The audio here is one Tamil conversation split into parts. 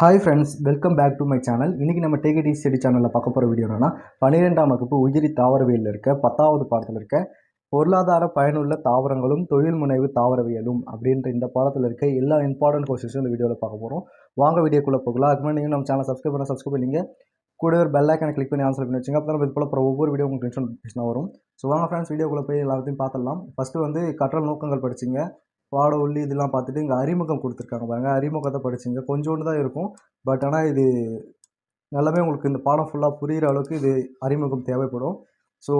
Hi friends welcome back to my channel இன்றைக்கி நம்ம டேகடி ஸ்டடி சேனலில் பார்க்க போகிற வீடியோ என்னென்னா பன்னிரெண்டாம் வகுப்பு உயிரி தாவரவியலில் இருக்க பத்தாவது பாடத்தில் இருக்க பொருளாதார பயனுள்ள தாவரங்களும் தொழில் முனைவு தாவரவியலும் அப்படின்ற இந்த பாடத்தில் இருக்க எல்லா இம்பார்ட்டன்ட் கொஸ்டின்ஸும் இந்த வீடியோவில் பார்க்க போகிறோம் வாங்க வீடியோக்குள்ளே போகலாம். அதுக்கு நீங்கள் நம்ம சேனல் சப்ஸ்கிரைப் பண்ண சப்ஸ்கிரைப் பண்ணிங்க. கூட ஒரு பெல் ஐக்கனை கிளிக் பண்ணி ஆன்சர் பண்ணி வச்சுங்க. அப்போ நம்ம இது போல் அப்புறம் ஒவ்வொரு வீடியோ உங்களுக்கு நோட்டிஃபிகேஷன் வரும். ஸோ வாங்க ஃப்ரெண்ட்ஸ் வீடியோக்குள்ளே போய் எல்லாத்தையும் பார்த்துடலாம். ஃபஸ்ட்டு வந்து கற்றல் நோக்கங்கள் படிச்சிங்க. பாட உள்ளி இதெல்லாம் பார்த்துட்டு இங்கே அறிமுகம் கொடுத்துருக்காங்க பாருங்கள் அறிமுகத்தை படிச்சிங்க. கொஞ்சோண்டு தான் இருக்கும். பட் ஆனால் இது நல்லாவே உங்களுக்கு இந்த பாடம் ஃபுல்லாக புரிகிற அளவுக்கு இது அறிமுகம் தேவைப்படும். ஸோ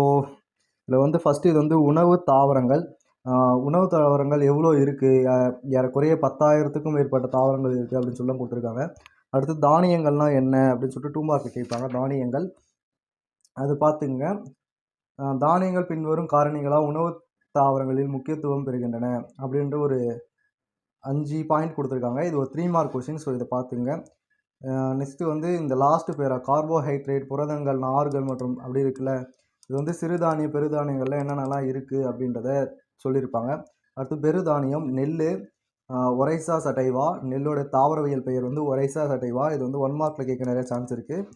இதில் வந்து ஃபஸ்ட்டு இது வந்து உணவு தாவரங்கள். உணவு தாவரங்கள் எவ்வளோ இருக்குது ஏறக்குறைய பத்தாயிரத்துக்கும் மேற்பட்ட தாவரங்கள் இருக்குது அப்படின்னு சொல்லி கொடுத்துருக்காங்க. அடுத்து தானியங்கள்லாம் என்ன அப்படின்னு சொல்லிட்டு டூ மார்க் கேட்பாங்க. தானியங்கள். அது பார்த்துங்க தானியங்கள் பின்வரும் காரணிகளாக உணவு தாவரங்களில் முக்கியத்துவம் பெறுகின்றன அப்படின்ற ஒரு அஞ்சு பாயிண்ட் கொடுத்துருக்காங்க. இது ஒரு த்ரீ மார்க் கொஷின் ஸோ இதை பார்த்துங்க. நெக்ஸ்ட்டு வந்து இந்த லாஸ்ட்டு பேரா கார்போஹைட்ரேட் புரதங்கள் நார்கள் மற்றும் அப்படி இருக்குல்ல இது வந்து சிறுதானிய பெருதானியங்கள்ல என்னென்னலாம் இருக்குது அப்படின்றத சொல்லியிருப்பாங்க. அடுத்து பெருதானியம் நெல் ஒரைசா சட்டைவா நெல்லோட தாவரவியல் பெயர் வந்து ஒரைசா சட்டைவா இது வந்து ஒன் மார்க்கில் கேட்க நிறைய சான்ஸ் இருக்குது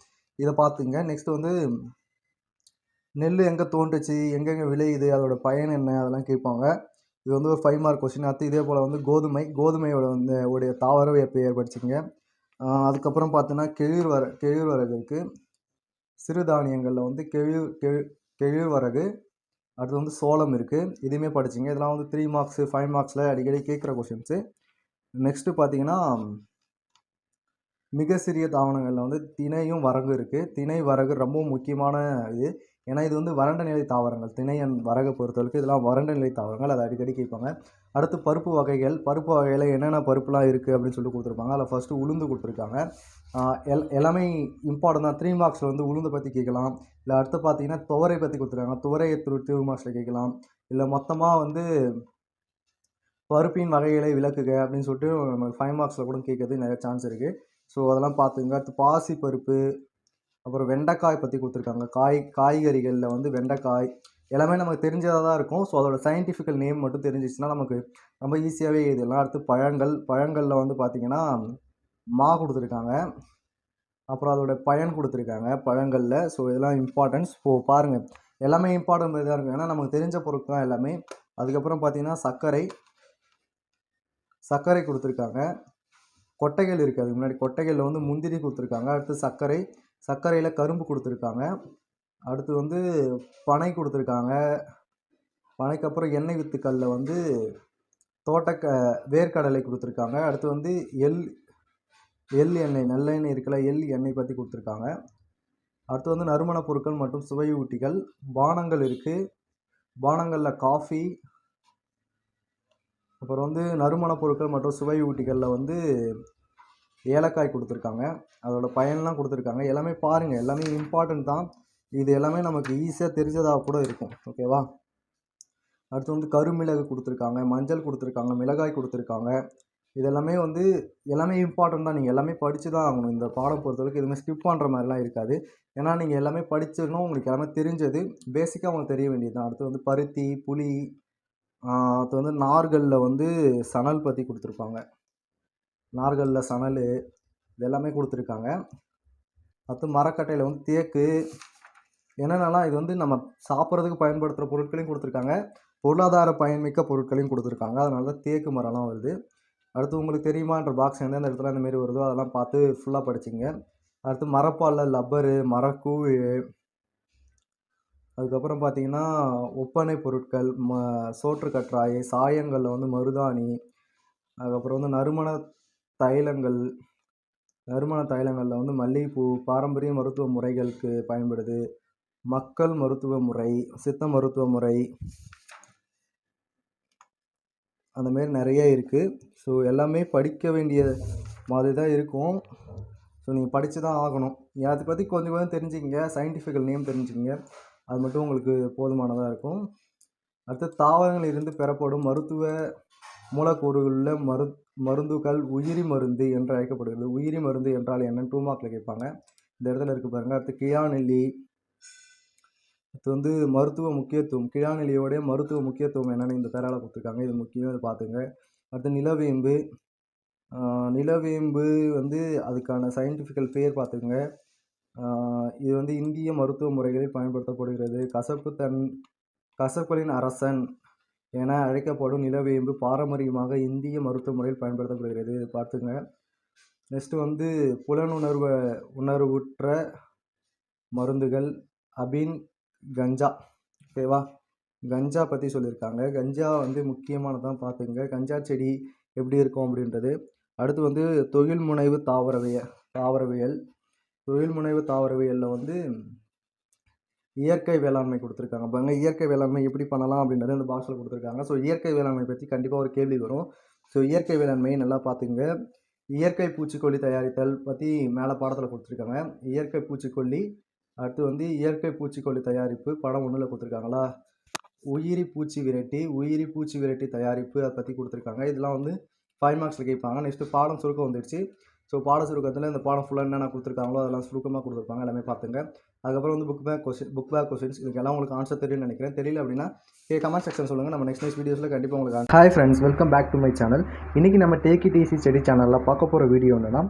இதை பார்த்துங்க. நெக்ஸ்ட் வந்து நெல் எங்கே தோன்றுச்சு? எங்கெங்கே விளையுது? அதோட பயன் என்ன? அதெல்லாம் கேட்பாங்க. இது வந்து ஒரு ஃபைவ் மார்க் கொஸ்டின் அடுத்து இதே போல் வந்து கோதுமை கோதுமையோட வந்து உடைய தாவர பெயர் படிச்சுங்க அதுக்கப்புறம் பார்த்தீங்கன்னா கெழிர் கெழிர்வரகு இருக்குது சிறுதானியங்களில் வந்து கெழிர் கெழு கெழிர்வரகு அடுத்து வந்து சோளம் இருக்குது இதுவுமே படிச்சிங்க. இதெல்லாம் வந்து த்ரீ மார்க்ஸு ஃபைவ் மார்க்ஸில் அடிக்கடி கேட்குற கொஷின்ஸு நெக்ஸ்ட்டு பார்த்தீங்கன்னா மிக சிறிய தாவரங்களில் வந்து திணையும் வரகு இருக்குது திணை வரகு ரொம்ப முக்கியமான இது. ஏன்னா இது வந்து வறண்ட நிலை தாவரங்கள் திணையன் வரகை பொறுத்தவரைக்கும் இதெல்லாம் வறண்ட நிலை தாவரங்கள். அதை அடிக்கடி கேட்பாங்க. அடுத்து பருப்பு வகைகள் பருப்பு வகையில் என்னென்ன பருப்புலாம் இருக்குது அப்படின்னு சொல்லி கொடுத்துருப்பாங்க. அதில் ஃபஸ்ட்டு உளுந்து கொடுத்துருக்காங்க. எல் எல்லாமே இம்பார்ட்டன் தான். த்ரீ மார்க்ஸில் வந்து உளுந்து பற்றி கேட்கலாம். இல்லை அடுத்து பார்த்தீங்கன்னா துவரை பற்றி கொடுத்துருக்காங்க. துவரையை த்ரூ த்ரீ மார்க்ஸில் கேட்கலாம். இல்லை மொத்தமாக வந்து பருப்பின் வகைகளை விளக்குக அப்படின்னு சொல்லிட்டு நம்ம ஃபைவ் மார்க்ஸில் கூட கேட்கறது நிறைய சான்ஸ் இருக்குது ஸோ அதெல்லாம் பார்த்துங்க அடுத்து பாசி பருப்பு அப்புறம் வெண்டைக்காய் பற்றி கொடுத்துருக்காங்க. காய் காய்கறிகளில் வந்து வெண்டைக்காய் எல்லாமே நமக்கு தெரிஞ்சதாக தான் இருக்கும். ஸோ அதோட சயின்டிஃபிக்கல் நேம் மட்டும் தெரிஞ்சிச்சுன்னா நமக்கு ரொம்ப ஈஸியாகவே இதெல்லாம் அடுத்து பழங்கள் பழங்களில் வந்து பார்த்திங்கன்னா மா கொடுத்துருக்காங்க. அப்புறம் அதோட பயன் கொடுத்துருக்காங்க பழங்களில். ஸோ இதெல்லாம் இம்பார்ட்டன்ஸ் ஸோ பாருங்கள் எல்லாமே இம்பார்ட்டன் இதாக இருக்கும். ஏன்னா நமக்கு தெரிஞ்ச பொருட்கள் தான் எல்லாமே. அதுக்கப்புறம் பார்த்திங்கன்னா சர்க்கரை சர்க்கரை கொடுத்துருக்காங்க. கொட்டைகள் இருக்குது அதுக்கு முன்னாடி கொட்டைகளில் வந்து முந்திரி கொடுத்துருக்காங்க. அடுத்து சர்க்கரை சர்க்கரையில் கரும்பு கொடுத்துருக்காங்க. அடுத்து வந்து பனை கொடுத்துருக்காங்க. பனைக்கு அப்புறம் எண்ணெய் வித்துக்களில் வந்து தோட்டக்க வேர்க்கடலை கொடுத்துருக்காங்க. அடுத்து வந்து எள் எள் எண்ணெய் நல்லெண்ணெய் இருக்கல எள் எண்ணெய் பற்றி கொடுத்துருக்காங்க. அடுத்து வந்து நறுமணப் பொருட்கள் மற்றும் சுவையூட்டிகள். பானங்கள் இருக்குது பானங்களில் காஃபி. அப்புறம் வந்து நறுமணப் பொருட்கள் மற்றும் சுவையூட்டிகளில் வந்து ஏலக்காய் கொடுத்துருக்காங்க. அதோட பயன்லாம் கொடுத்துருக்காங்க. எல்லாமே பாருங்கள் எல்லாமே இம்பார்ட்டண்ட் தான். இது எல்லாமே நமக்கு ஈஸியாக தெரிஞ்சதாக கூட இருக்கும். ஓகேவா அடுத்து வந்து கருமிளகு கொடுத்துருக்காங்க. மஞ்சள் கொடுத்துருக்காங்க. மிளகாய் கொடுத்துருக்காங்க. இதெல்லாமே வந்து எல்லாமே இம்பார்ட்டண்ட் தான். நீங்கள் எல்லாமே படித்து தான் ஆகணும். இந்த பாடம் பொறுத்தவரைக்கும் எதுவுமே ஸ்கிப் பண்ணுற மாதிரிலாம் இருக்காது. ஏன்னா நீங்கள் எல்லாமே படிச்சிடணும் உங்களுக்கு எல்லாமே தெரிஞ்சது. பேசிக்காக உங்களுக்கு தெரிய வேண்டியது தான். அடுத்து வந்து பருத்தி புளி அடுத்து வந்து நார்களில் வந்து சணல் பற்றி கொடுத்துருப்பாங்க. நார்களில் சணல் இது எல்லாமே கொடுத்துருக்காங்க. அடுத்து மரக்கட்டையில் வந்து தேக்கு என்னென்னலாம் இது வந்து நம்ம சாப்பிட்றதுக்கு பயன்படுத்துகிற பொருட்களையும் கொடுத்துருக்காங்க. பொருளாதார பயன்மிக்க பொருட்களையும் கொடுத்துருக்காங்க. அதனால தான் தேக்கு மரம்லாம் வருது. அடுத்து உங்களுக்கு தெரியுமான்ற பாக்ஸ் எந்தெந்த இடத்துல இந்த வருதோ அதெல்லாம் பார்த்து ஃபுல்லாக படிச்சிங்க. அடுத்து மரப்பாலில் லப்பரு மரக்கூழ் அதுக்கப்புறம் பார்த்தீங்கன்னா ஒப்பனை பொருட்கள் ம சோற்று கற்றாயை சாயங்களில் வந்து மருதாணி அதுக்கப்புறம் வந்து நறுமண தைலங்கள் நறுமண தைலங்களில் வந்து மல்லிகைப்பூ பாரம்பரிய மருத்துவ முறைகளுக்கு பயன்படுது. மக்கள் மருத்துவ முறை சித்த மருத்துவ முறை அந்த மாரி நிறைய இருக்குது ஸோ எல்லாமே படிக்க வேண்டிய மாதிரி தான் இருக்கும். ஸோ நீங்கள் படித்து தான் ஆகணும். நீங்கள் அதை பற்றி கொஞ்சம் கொஞ்சம் தெரிஞ்சுக்கிங்க. Scientifical name தெரிஞ்சுக்கிங்க. அது மட்டும் உங்களுக்கு போதுமானதாக இருக்கும். அடுத்து தாவரங்களில் இருந்து பெறப்படும் மருத்துவ மூலக்கூறுகளில் மரு மருந்துகள் உயிரி மருந்து என்று அழைக்கப்படுகிறது. உயிரி மருந்து என்றால் என்னன்னு டூ மார்க்கில் கேட்பாங்க. இந்த இடத்துல இருக்குது பாருங்கள் அடுத்து கியாநெல்லி அடுத்து வந்து மருத்துவ முக்கியத்துவம். கிழாநிலையோடைய மருத்துவ முக்கியத்துவம் என்னென்னு இந்த தரால கொடுத்துருக்காங்க. இது முக்கியம். இதை பார்த்துங்க. அடுத்து நிலவேம்பு. நிலவேம்பு வந்து அதுக்கான சயின்டிஃபிக்கல் பேர் பார்த்துக்கோங்க. இது வந்து இந்திய மருத்துவ முறைகளில் பயன்படுத்தப்படுகிறது. கசப்பு தன் கசப்புகளின் அரசன். என அழைக்கப்படும் நிலவேம்பு பாரம்பரியமாக இந்திய மருத்துவ முறையில் பயன்படுத்தப்படுகிறது. இது பார்த்துங்க. நெக்ஸ்ட்டு வந்து புலனுணர்வு உணர்வுற்ற மருந்துகள். அபின் கஞ்சா. ஓகேவா கஞ்சா பற்றி சொல்லியிருக்காங்க. கஞ்சா வந்து முக்கியமானதான் பார்த்துங்க. கஞ்சா செடி எப்படி இருக்கும் அப்படின்றது. அடுத்து வந்து தொழில் முனைவு தாவரவியல். தாவரவியல் தொழில் முனைவு தாவரவியலில் வந்து இயற்கை வேளாண்மை கொடுத்துருக்காங்க. பாருங்க இயற்கை வேளாண்மை எப்படி பண்ணலாம் அப்படின்றது இந்த பாக்ஸில் கொடுத்துருக்காங்க. ஸோ இயற்கை வேளாண்மை பற்றி கண்டிப்பாக ஒரு கேள்வி வரும். ஸோ இயற்கை வேளாண்மையை நல்லா பார்த்துங்க இயற்கை பூச்சிக்கொல்லி தயாரித்தல் பற்றி மேலே பாடத்தில் கொடுத்துருக்காங்க. இயற்கை பூச்சிக்கொல்லி அடுத்து வந்து இயற்கை பூச்சிக்கொல்லி தயாரிப்பு படம் ஒன்றில் கொடுத்துருக்காங்களா? உயிரி பூச்சி விரட்டி உயிரி பூச்சி விரட்டி தயாரிப்பு அதை பற்றி கொடுத்துருக்காங்க. இதெல்லாம் வந்து ஃபைவ் மார்க்ஸில் கேட்பாங்க. நெக்ஸ்ட்டு பாடம் சுருக்கம் வந்துடுச்சு. ஸோ பாட சுருக்கத்தில் இந்த பாடம் ஃபுல்லாக என்னென்ன கொடுத்துருக்காங்களோ அதெல்லாம் சுருக்கமாக கொடுத்துருப்பாங்க. எல்லாமே பார்த்துங்க. அதுக்கப்புறம் வந்து book back question book back questions இதுக்கெல்லாம் உங்களுக்கு ஆன்சர் தெரியும்னு நினைக்கிறேன். தெரியல அப்படின்னா கே கமெண்ட் செக்ஷன் சொல்லுங்கள் நம்ம நெக்ஸ்ட் நெக்ஸ்ட் வீடியோஸில் கண்டிப்பாக உங்களுக்கு hi friends welcome back to my channel இன்றைக்கி நம்ம டேக்கி டிசி செடி சேனலில் பார்க்க போகிற வீடியோ என்னன்னா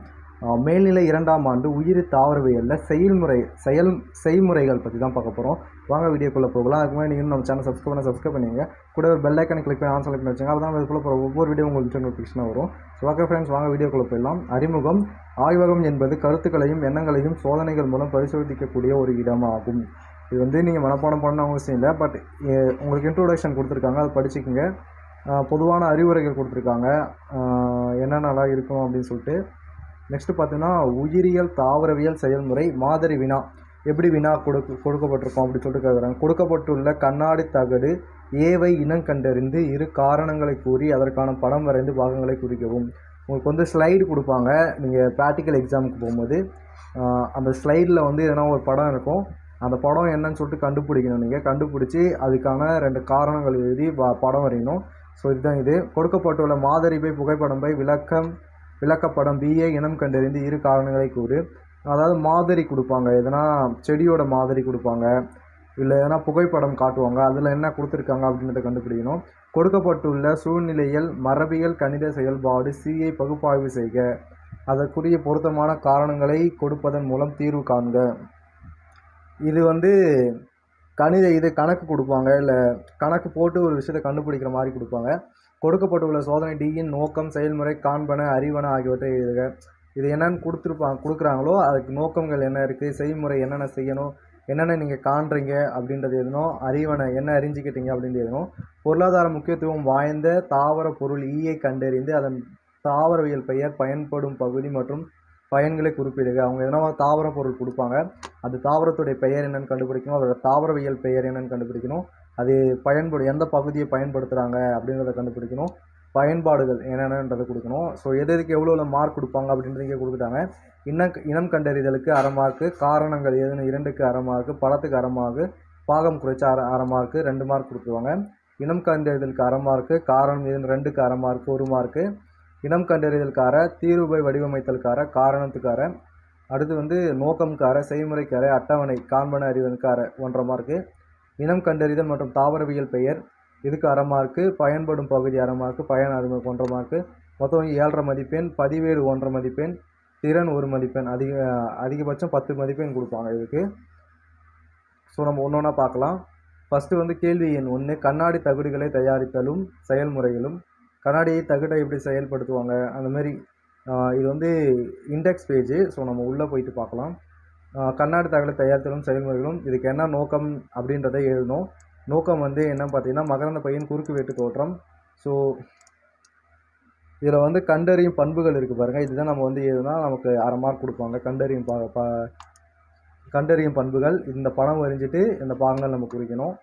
மேல்நிலை இரண்டாம் ஆண்டு உயிரி தாவரவியலில் செயல்முறை செயல் செய்முறைகள் பற்றி தான் பார்க்க போகிறோம் வாங்க வீடியோக்குள்ளே போகலாம். அதுக்கு முன்னாடி நீங்கள் நம்ம சேனல் சப்ஸ்கிரைப் பண்ண சப்ஸ்கிரைப் பண்ணிங்க கூட ஒரு பெல் ஐக்கனை கிளிக் பண்ணி ஆன் செலக்ட் பண்ணி வச்சுங்க. அப்போ இதுக்குள்ள போகிற ஒவ்வொரு வீடியோ உங்களுக்கு நோட்டிஃபிகேஷனாக வரும். ஸோ ஓகே ஃப்ரெண்ட்ஸ் வாங்க வீடியோக்குள்ளே போயிடலாம். அறிமுகம் ஆய்வகம் என்பது கருத்துக்களையும் எண்ணங்களையும் சோதனைகள் மூலம் பரிசோதிக்கக்கூடிய ஒரு இடமாகும். இது வந்து நீங்கள் மனப்பாடம் பண்ண அவசியம் இல்லை பட் உங்களுக்கு இன்ட்ரோடக்ஷன் கொடுத்துருக்காங்க. அதை படிச்சுக்கோங்க. பொதுவான அறிவுரைகள் கொடுத்துருக்காங்க. என்னென்னலாம் இருக்கும் அப்படின்னு சொல்லிட்டு நெக்ஸ்ட்டு பார்த்தோன்னா உயிரியல் தாவரவியல் செயல்முறை மாதிரி வினா. எப்படி வினா கொடுக்க கொடுக்கப்பட்டிருக்கோம் அப்படின்னு சொல்லிட்டு கேட்குறாங்க கொடுக்கப்பட்டுள்ள கண்ணாடி தகடு ஏவை இனம் கண்டறிந்து இரு காரணங்களை கூறி அதற்கான படம் வரைந்து பாகங்களை குறிக்கவும். உங்களுக்கு வந்து ஸ்லைடு கொடுப்பாங்க. நீங்கள் ப்ராக்டிக்கல் எக்ஸாமுக்கு போகும்போது அந்த ஸ்லைடில் வந்து எதனா ஒரு படம் இருக்கும். அந்த படம் என்னன்னு சொல்லிட்டு கண்டுபிடிக்கணும் நீங்கள் கண்டுபிடிச்சி அதுக்கான ரெண்டு காரணங்கள் எழுதி ப- படம் வரையணும். ஸோ இதுதான் இது. கொடுக்கப்பட்டுள்ள மாதிரி பை புகைப்படம் பை விளக்கம் விளக்கப்படம் பிஏ இனம் கண்டறிந்து இரு காரணங்களை கூறு. அதாவது மாதிரி கொடுப்பாங்க. எதனா செடியோட மாதிரி கொடுப்பாங்க. இல்லை எதனா புகைப்படம் காட்டுவாங்க. அதில் என்ன கொடுத்துருக்காங்க அப்படின்றத கண்டுபிடிக்கணும். கொடுக்கப்பட்டுள்ள சூழ்நிலையில் மரபியல் கணித செயல்பாடு சிஐ பகுப்பாய்வு செய்க. அதற்குரிய பொருத்தமான காரணங்களை கொடுப்பதன் மூலம் தீர்வு காண்க. இது வந்து கணித இது கணக்கு கொடுப்பாங்க. இல்லை கணக்கு போட்டு ஒரு விஷயத்தை கண்டுபிடிக்கிற மாதிரி கொடுப்பாங்க. கொடுக்கப்பட்டுள்ள சோதனை டியின் நோக்கம் செயல்முறை காண்பன அறிவன ஆகியவற்றை எழுதுக. இது என்னென்னு கொடுத்துருப்பாங்க கொடுக்குறாங்களோ அதுக்கு நோக்கங்கள் என்ன இருக்குது செய்முறை என்னென்ன செய்யணும் என்னென்ன நீங்கள் காண்றீங்க அப்படின்றது எதுனோ அறிவனை என்ன அறிஞ்சிக்கிட்டீங்க அப்படின்றது எதுவும் பொருளாதார முக்கியத்துவம் வாய்ந்த தாவர பொருள் e ஈயை கண்டறிந்து அதன் தாவரவியல் பெயர் பயன்படும் பகுதி மற்றும் பயன்களை குறிப்பிடுக. அவங்க எதனா தாவர பொருள் கொடுப்பாங்க? அது தாவரத்துடைய பெயர் என்னென்னு கண்டுபிடிக்கணும் அதோட தாவரவியல் பெயர் என்னென்னு கண்டுபிடிக்கணும். அது பயன்படு எந்த பகுதியை பயன்படுத்துகிறாங்க அப்படின்றத கண்டுபிடிக்கணும். பயன்பாடுகள் என்னென்னன்றதை கொடுக்கணும். ஸோ எது எதுக்கு எவ்வளோ மார்க் கொடுப்பாங்க அப்படின்றது இங்கே கொடுத்துட்டாங்க. இனம் இனம் கண்டறிதலுக்கு அரை மார்க்கு காரணங்கள் எதுன்னு இரண்டுக்கு அரை மார்க்கு படத்துக்கு அரை மார்க்கு பாகம் குறைச்ச அரை அரை மார்க்கு ரெண்டு மார்க் கொடுத்துருவாங்க. இனம் கண்டறிதலுக்கு அரை மார்க்கு காரணம் எதுன்னு ரெண்டுக்கு அரை மார்க்கு ஒரு மார்க்கு இனம் கண்டறிதலுக்கார தீர்வுபை வடிவமைத்தலுக்கார காரணத்துக்கார அடுத்து வந்து நோக்கம்கார செய்முறைக்கார அட்டவணை காண்பன அறிவனுக்கார ஒன்றரை மார்க்கு இனம் கண்டறிதல் மற்றும் தாவரவியல் பெயர். இதுக்கு அரை மார்க்கு பயன்படும் பகுதி அரை மார்க்கு பயன் அறிமுகம் ஒன்றரை மார்க்கு மொத்தம் ஏழரை மதிப்பெண் பதிவேடு ஒன்றரை மதிப்பெண் திறன் ஒரு மதிப்பெண் அதிக அதிகபட்சம் பத்து மதிப்பெண் கொடுப்பாங்க இதுக்கு. ஸோ நம்ம ஒன்று ஒன்றா பார்க்கலாம். ஃபஸ்ட்டு வந்து கேள்வி எண் ஒன்று கண்ணாடி தகடுகளை தயாரித்தலும் செயல்முறைகளும் கண்ணாடியை தகுடை எப்படி செயல்படுத்துவாங்க? அந்த மாதிரி இது வந்து இண்டெக்ஸ் பேஜு ஸோ நம்ம உள்ளே போயிட்டு பார்க்கலாம். கண்ணாடி தகவலை தயாரித்தலும் செயல்முறைகளும் இதுக்கு என்ன நோக்கம் அப்படின்றத எழுதணும். நோக்கம் வந்து என்னன்னு பார்த்தீங்கன்னா மகரந்த பையன் குறுக்கு வெட்டு தோற்றம். ஸோ இதில் வந்து கண்டறியும் பண்புகள் இருக்குது பாருங்கள் இதுதான் நம்ம வந்து எழுதுனா நமக்கு அரை மார்க் கொடுப்பாங்க. கண்டறியும் பா பா கண்டறியும் பண்புகள். இந்த படம் வரைஞ்சிட்டு இந்த பாகங்கள் நம்ம குறிக்கணும்.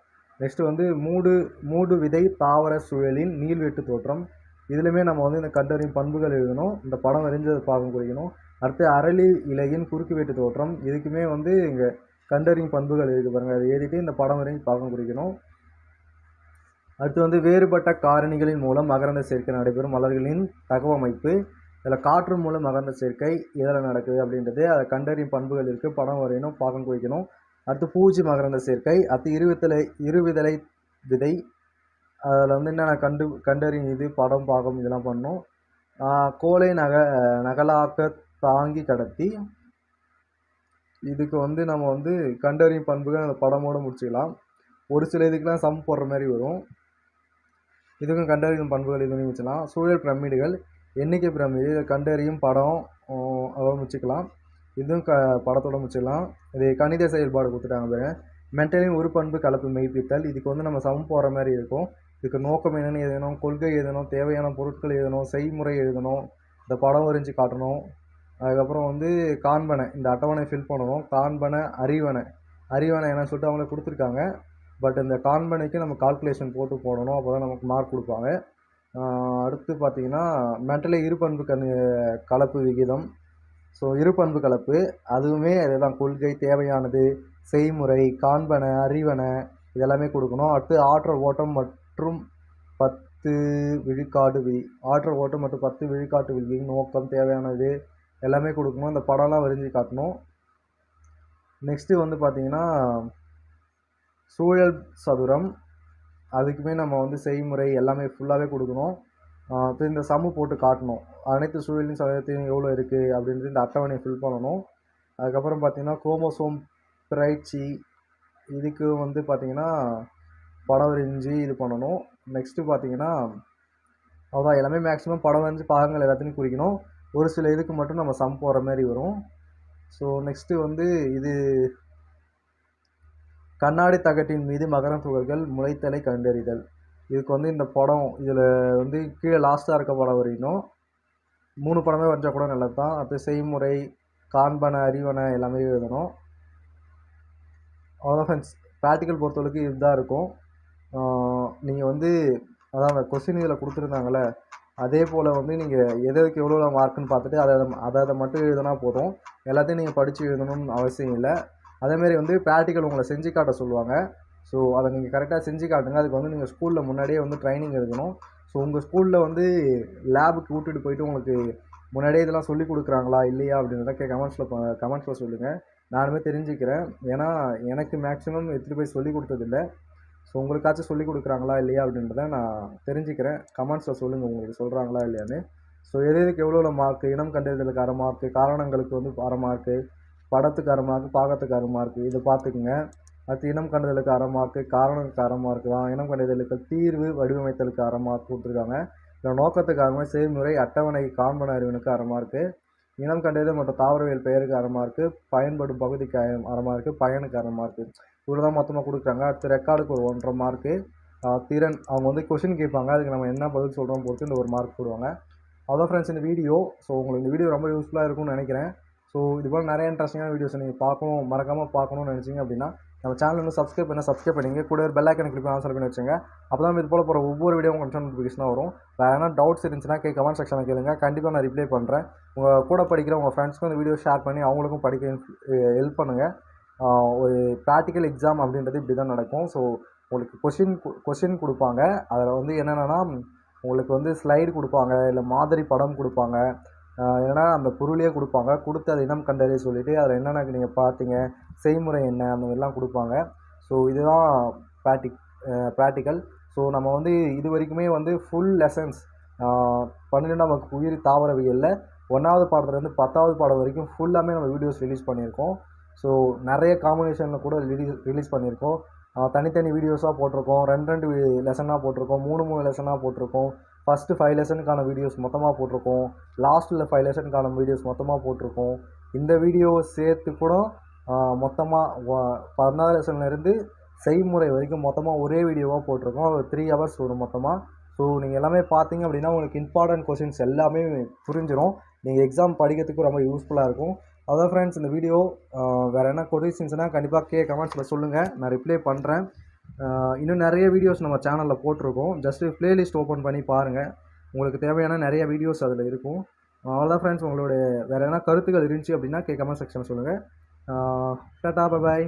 நெக்ஸ்ட்டு வந்து மூடு மூடு விதை தாவர சூழலின் நீள்வெட்டு தோற்றம். இதுலையுமே நம்ம வந்து இந்த கண்டறியும் பண்புகள் எழுதணும். இந்த படம் வரைஞ்சது பாகம் குறிக்கணும். அடுத்து அரளி இலையின் குறுக்கு வெட்டு தோற்றம். இதுக்குமே வந்து இங்கே கண்டறியும் பண்புகள் இருக்குது பாருங்கள் அதை எழுதிட்டு இந்த படம் வரையும் பாகம் குறிக்கணும் அடுத்து வந்து வேறுபட்ட காரணிகளின் மூலம் மகரந்த சேர்க்கை நடைபெறும். மலர்களின் தகவமைப்பு இதில் காற்று மூலம் மகரந்த சேர்க்கை இதில் நடக்குது அப்படின்றது அதை கண்டறியும் பண்புகள் இருக்குது படம் வரையணும் பாகம் குறிக்கணும் அடுத்து பூஜி மகரந்த சேர்க்கை அடுத்து இருவித்தலை இருவிதலை விதை அதில் வந்து என்னென்ன கண்டு கண்டறியும் இது படம் பாகம் இதெல்லாம் பண்ணணும். கோலை நக நகலாக்க தாங்கி கடத்தி இதுக்கு வந்து நம்ம வந்து கண்டறியும் பண்புகள் அந்த படமோடு முடிச்சுக்கலாம். ஒரு சில இதுக்கெலாம் சம் போடுற மாதிரி வரும். இதுக்கும் கண்டறியும் பண்புகள் இதுவும் வச்சுக்கலாம். சூழல் பிரமிடுகள் எண்ணிக்கை பிரமிடு இதை கண்டறியும் படம் அதோட முடிச்சுக்கலாம். இதுவும் க படத்தோட முடிச்சுக்கலாம். இது கணித செயல்பாடு கொடுத்துட்டாங்க பாருங்க. மென்டலின் ஒரு பண்பு கலப்பு மெய்ப்பித்தல். இதுக்கு வந்து நம்ம சம் போடுற மாதிரி இருக்கும். இதுக்கு நோக்கம் என்னென்னு எழுதணும் கொள்கை எழுதணும் தேவையான பொருட்கள் எழுதணும் செய்முறை எழுதணும் இந்த படம் வரைஞ்சி காட்டணும். அதுக்கப்புறம் வந்து காண்பனை. இந்த அட்டவணை ஃபில் பண்ணணும். காண்பனை அறிவனை அறிவனை என்னன்னு சொல்லிட்டு அவங்களே கொடுத்துருக்காங்க. பட் இந்த காண்பனைக்கு நம்ம கால்குலேஷன் போட்டு போடணும். அப்போ தான் நமக்கு மார்க் கொடுப்பாங்க. அடுத்து பார்த்தீங்கன்னா மென்டலி இருபண்பு கண் கலப்பு விகிதம். ஸோ இருபண்பு கலப்பு. அதுவுமே அதுதான். கொள்கை தேவையானது செய்முறை காண்பனை அறிவனை இதெல்லாமே கொடுக்கணும். அடுத்து ஆற்றல் ஓட்டம் மற்றும் பத்து விழுக்காடு விதி. ஆற்றல் ஓட்டம் மற்றும் பத்து விழுக்காட்டு விதி நோக்கம் தேவையானது. எல்லாமே கொடுக்கணும். இந்த படம்லாம் வரைஞ்சி காட்டணும். நெக்ஸ்ட்டு வந்து பார்த்திங்கன்னா சூழல் சதுரம். அதுக்குமே நம்ம வந்து செய்முறை எல்லாமே ஃபுல்லாகவே கொடுக்கணும். ஆஹ் இந்த சம்மு போட்டு காட்டணும். அனைத்து சூழலின் சதவீதத்தையும் எவ்வளோ இருக்குது அப்படின்றது இந்த அட்டவணையை ஃபில் பண்ணணும். அதுக்கப்புறம் பார்த்திங்கன்னா குரோமோசோம் பிரைச்சி இதுக்கு வந்து பார்த்திங்கன்னா படம் வரைஞ்சி இது பண்ணணும். நெக்ஸ்ட்டு பார்த்திங்கன்னா அதான் எல்லாமே மேக்ஸிமம் படம் வரைஞ்சி பாகங்கள் எல்லாத்தையும் குறிக்கணும். ஒரு சில இதுக்கு மட்டும் நம்ம சம் போடுற மாதிரி வரும். ஸோ நெக்ஸ்ட்டு வந்து இது கண்ணாடி தகட்டின் மீது மகரம் துகள்கள் முளைத்தலை கண்டறிதல். இதுக்கு வந்து இந்த படம் இதில் வந்து கீழே லாஸ்ட்டாக இருக்க படம் வரையினும் மூணு படமே வரைஞ்சால் கூட நல்லது தான் அடுத்து செய்முறை காண்பனை அறிவன எல்லாமே எழுதணும். அவ்வளோதான் ஃப்ரெண்ட்ஸ் ப்ராக்டிக்கல் பொறுத்தவரைக்கும் இதுதான் இருக்கும். நீங்கள் வந்து அதான் அந்த கொஸ்டின் இதில் கொடுத்துருந்தாங்களே அதே போல் வந்து நீங்கள் எது எதுக்கு எவ்வளோ மார்க்குன்னு பார்த்துட்டு அதை அதை அதை அதை மட்டும் எழுதினா போதும். எல்லாத்தையும் நீங்கள் படித்து எழுதணும்னு அவசியம் இல்லை. அதேமாரி வந்து ப்ராக்டிக்கல் உங்களை செஞ்சு காட்ட சொல்லுவாங்க. ஸோ அதை நீங்கள் கரெக்டாக செஞ்சு காட்டுங்க. அதுக்கு வந்து நீங்கள் ஸ்கூலில் முன்னாடியே வந்து ட்ரைனிங் எடுக்கணும். ஸோ உங்கள் ஸ்கூலில் வந்து லேபுக்கு விட்டுட்டு போயிட்டு உங்களுக்கு முன்னாடியே இதெல்லாம் சொல்லி கொடுக்குறாங்களா இல்லையா அப்படின்றத கே கமெண்ட்ஸில் கமெண்ட்ஸில் சொல்லுங்கள் நானுமே தெரிஞ்சுக்கிறேன். ஏன்னா எனக்கு மேக்ஸிமம் எடுத்துகிட்டு போய் சொல்லி கொடுத்ததில்ல. ஸோ உங்களுக்காச்சும் சொல்லி கொடுக்குறாங்களா இல்லையா அப்படின்றத நான் தெரிஞ்சுக்கிறேன். கமெண்ட்ஸில் சொல்லுங்கள் உங்களுக்கு சொல்கிறாங்களா இல்லையான்னு. ஸோ எது எதுக்கு எவ்வளோ மார்க்கு இனம் கண்டறிதலுக்கு அரை மார்க்கு காரணங்களுக்கு வந்து அரை மார்க்கு படத்துக்கு அரை மார்க்கு பாகத்துக்கு அரை மார்க்கு இதை பார்த்துக்குங்க. அடுத்து இனம் கண்டதலுக்கு அரை மார்க்கு காரணத்துக்கு அரை மார்க்கு தான். இனம் கண்டறிதலுக்கு தீர்வு வடிவமைத்தலுக்கு அரை மார்க் கொடுத்துருக்காங்க. இதில் நோக்கத்துக்காக செயல்முறை அட்டவணை காண்பன அறிவனுக்கு அரை மார்க்கு இனம் கண்டறிதல் மற்றும் தாவரவியல் பெயருக்கு அரை மார்க்கு பயன்படும் பகுதிக்கு அரை மார்க்கு பயனுக்கு அரை மார்க்கு இவ்வளோ தான் மொத்தமாக கொடுக்குறாங்க. அடுத்த ரெக்கார்டுக்கு ஒரு ஒன்றரை மார்க்கு திறன். அவங்க வந்து கொஷின் கேட்பாங்க. அதுக்கு நம்ம என்ன பதில் சொல்கிறோம் பொறுத்து இந்த ஒரு மார்க் போடுவாங்க. அதான் ஃப்ரெண்ட்ஸ் இந்த வீடியோ ஸோ உங்களுக்கு இந்த வீடியோ ரொம்ப யூஸ்ஃபுல்லாக இருக்கும்னு நினைக்கிறேன். ஸோ இது போல் நிறைய இன்ட்ரெஸ்டிங்கான வீடியோஸ் நீங்கள் பார்க்கணும் மறக்காமல் பார்க்கணும்னு நினச்சிங்க அப்படின்னா நம்ம சேனல் வந்து சப்ஸ்கிரைப் பண்ண சப்ஸ்கிரைப் பண்ணிங்க. கூட ஒரு பெல் ஐக்கன் கிளிக் ஆன்சர் பண்ணி வச்சுங்க. அப்போ தான் இது போல் போகிற ஒவ்வொரு வீடியோ உங்களுக்கு நோட்டிஃபிகேஷனாக வரும். வேறு எதனா டவுட்ஸ் இருந்துச்சுன்னா கே கமெண்ட் செக்ஷனில் கேளுங்க. கண்டிப்பாக நான் ரிப்ளை பண்ணுறேன் உங்கள் கூட படிக்கிற உங்கள் ஃப்ரெண்ட்ஸ்க்கும் இந்த வீடியோ ஷேர் பண்ணி அவங்களுக்கும் படிக்க ஹெல்ப் பண்ணுங்கள் ஒரு ப்ராக்டிக்கல் எக்ஸாம் அப்படின்றது இப்படி தான் நடக்கும். ஸோ உங்களுக்கு கொஷின் கொஷின் கொடுப்பாங்க. அதில் வந்து என்னென்னா உங்களுக்கு வந்து ஸ்லைடு கொடுப்பாங்க இல்லை மாதிரி படம் கொடுப்பாங்க. ஆஹ் அந்த பொருளையே கொடுப்பாங்க. கொடுத்து அதை இனம் கண்டறிய சொல்லிவிட்டு அதில் என்னென்ன நீங்கள் பார்த்தீங்க செய்முறை என்ன அந்த மாதிரிலாம் கொடுப்பாங்க. ஸோ இதுதான் ப்ராக்டிக் ப்ராக்டிக்கல் ஸோ நம்ம வந்து இது வரைக்குமே வந்து ஃபுல் லெசன்ஸ் பன்னிரெண்டாம் வகுப்பு உயிர் தாவரவியலில் ஒன்றாவது பாடத்துலேருந்து பத்தாவது பாடம் வரைக்கும் ஃபுல்லாமே நம்ம வீடியோஸ் ரிலீஸ் பண்ணியிருக்கோம். ஸோ நிறைய காம்பினேஷனில் கூட ரிலீஸ் ரிலீஸ் பண்ணியிருக்கோம். தனித்தனி வீடியோஸாக போட்டிருக்கோம். ரெண்டு ரெண்டு லெசனாக போட்டிருக்கோம். மூணு மூணு லெசனாக போட்டிருக்கோம். ஃபஸ்ட்டு ஃபைவ் லெசனுக்கான வீடியோஸ் மொத்தமாக போட்டிருக்கோம். லாஸ்ட்டில் ஃபைவ் லெசனுக்கான வீடியோஸ் மொத்தமாக போட்டிருக்கோம். இந்த வீடியோ சேர்த்து கூட மொத்தமாக பதினாறு லெசன்லேருந்து செய்முறை வரைக்கும் மொத்தமாக ஒரே வீடியோவாக போட்டிருக்கோம். ஒரு த்ரீ ஹவர்ஸ் வரும் மொத்தமாக ஸோ நீங்கள் எல்லாமே பார்த்தீங்க அப்படின்னா உங்களுக்கு இம்பார்ட்டன்ட் கொஷின்ஸ் எல்லாமே புரிஞ்சிடும் நீங்கள் எக்ஸாம் படிக்கிறதுக்கு ரொம்ப யூஸ்ஃபுல்லாக இருக்கும். அதான் ஃப்ரெண்ட்ஸ் இந்த வீடியோ வேறு என்ன கொஷின்ஸ்னால் கண்டிப்பாக கே கமெண்ட்ஸில் சொல்லுங்கள் நான் ரிப்ளை பண்ணுறேன் இன்னும் நிறைய வீடியோஸ் நம்ம சேனலில் போட்டிருக்கோம். ஜஸ்ட்டு ப்ளேலிஸ்ட் ஓப்பன் பண்ணி பாருங்கள் உங்களுக்கு தேவையான நிறைய வீடியோஸ் அதில் இருக்கும். அவ்வளோதான் ஃப்ரெண்ட்ஸ் உங்களுடைய வேறு எதனா கருத்துக்கள் இருந்துச்சு அப்படின்னா கே கமெண்ட் செக்ஷனில் சொல்லுங்கள் டாட்டா பாய்